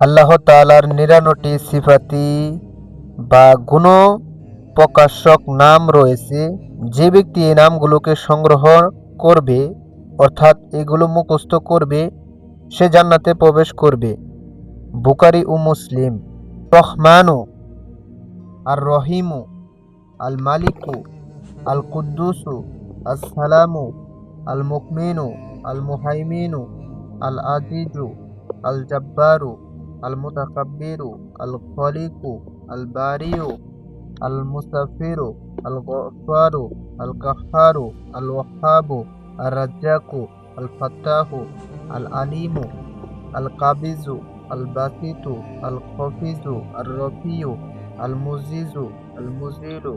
আল্লাহ তাআলার নিরানটি সিফাতি বা গুণ প্রকাশক নাম রয়েছে। যে ব্যক্তি এই নামগুলোকে সংগ্রহ করবে, অর্থাৎ এগুলো মুখস্থ করবে, সে জান্নাতে প্রবেশ করবে। বুকারি ও মুসলিম, রহমানু আর রহিমু আল মালিকু আল কুদ্দুসু আসসালামু আল মুকমিনু আল মুহাইমিনু আল আজিজু আল জব্বারু আল মুতাকাব্বিরু আল খলিকু আল বারিউ আল মুসাফিরু আল গফারু আল কাহারু আল ওয়াহাবু আর রাজ্জাকু আল ফাত্তাহু আল আলিমু আল কাবিজু আল বাসিতু আল খফিজু আর রফিউ আল মুজিজু আল মুজিরু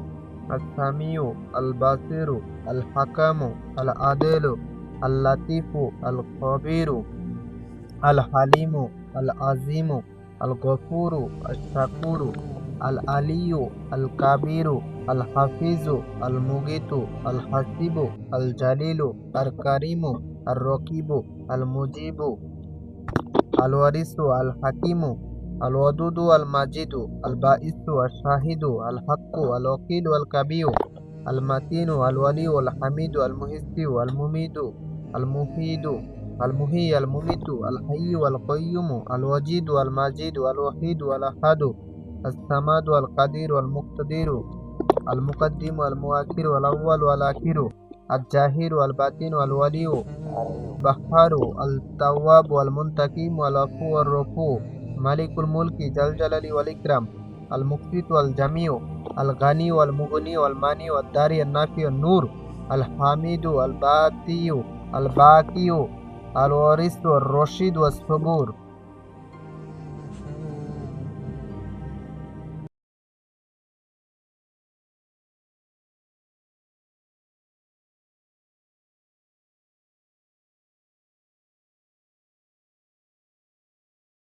আসামিউ আল বাসিরু আল হাকামু আল আদেলু আল লাতিফু আল খবিরু আল হালিমু العظيم الغفور الشكور العلي الكبير الحفيظ المغيث الحسيب الجليل الكريم الرقيب المجيب الوارث الحكيم الودود المجيد البائس الشاهد الحق الوكيل الكبير المتين الولي الحميد المحسي المميت المفيد. المحيي المميت الحي القيوم الوجيد المجيد الوحيد الأحد الصمد القدير المقتدر المقدم المؤخر الأول والآخر الجاهر الباطن الولي البحار التواب والمنتقم والعفو والرفوع مالك الملك ذا الجلال والإكرام المقسط والجميع الغني والمغني والماني والداري النافي النور الحميد الباقي الباقي. الوارث والرشيد والصبور.